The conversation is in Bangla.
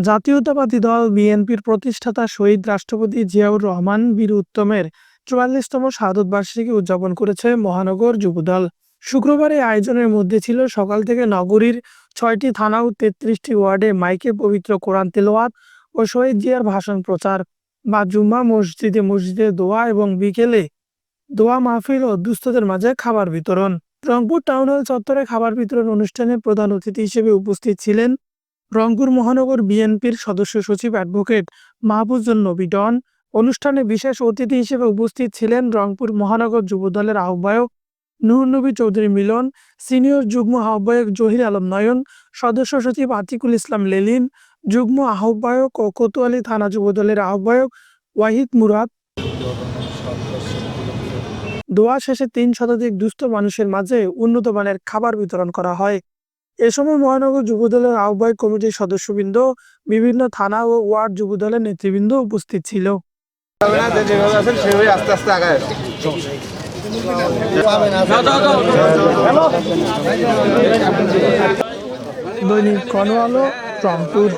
জাতীয়তাবাদী দল বিএনপির প্রতিষ্ঠাতা শহীদ রাষ্ট্রপতি জিয়াউর রহমান বীর উত্তমের চুয়াল্লিশতম শাহাদত বার্ষিকী উদযাপন করেছে মহানগর যুবদল। শুক্রবার এই আয়োজনের মধ্যে ছিল সকাল থেকে নগরীর ছয়টি থানা ও তেত্রিশটি ওয়ার্ডে মাইকে পবিত্র কোরআন তেলাওয়াত ও শহীদ জিয়ার ভাষণ প্রচার। বা জুম্মা মসজিদে মসজিদে দোয়া এবং বিকেলে দোয়া মাহফিল ও দুস্থদের মাঝে খাবার বিতরণ। রংপুর টাউন হল চত্বরে খাবার বিতরণ অনুষ্ঠানে প্রধান অতিথি হিসেবে উপস্থিত ছিলেন রংপুর মহানগর বিএনপির সদস্য সচিব অ্যাডভোকেট মাহবুজুল নবী ডন অনুষ্ঠানে বিশেষ অতিথি হিসেবে উপস্থিত ছিলেন রংপুর মহানগর যুবদলের আহ্বায়ক নূর নবী চৌধুরী মিলন, সিনিয়র যুগ্ম আহ্বায়ক জহির আলম নয়ন, সদস্য সচিব আতিকুল ইসলাম লেলিন, যুগ্ম আহ্বায়ক ও কোতোয়ালি থানা যুবদলের আহ্বায়ক ওয়াহিদ মুরাদ। দোয়া শেষে তিন শতাধিক দুস্থ মানুষের মাঝে উন্নত মানের খাবার বিতরণ করা হয়। এ সময় মহানগর যুবদলের আহ্বায়ক কমিটির সদস্যবৃন্দ, বিভিন্ন থানা ও ওয়ার্ড যুবদলের নেতৃবৃন্দ উপস্থিত ছিল। দৈনিক কর্ণওয়ালো রংপুর।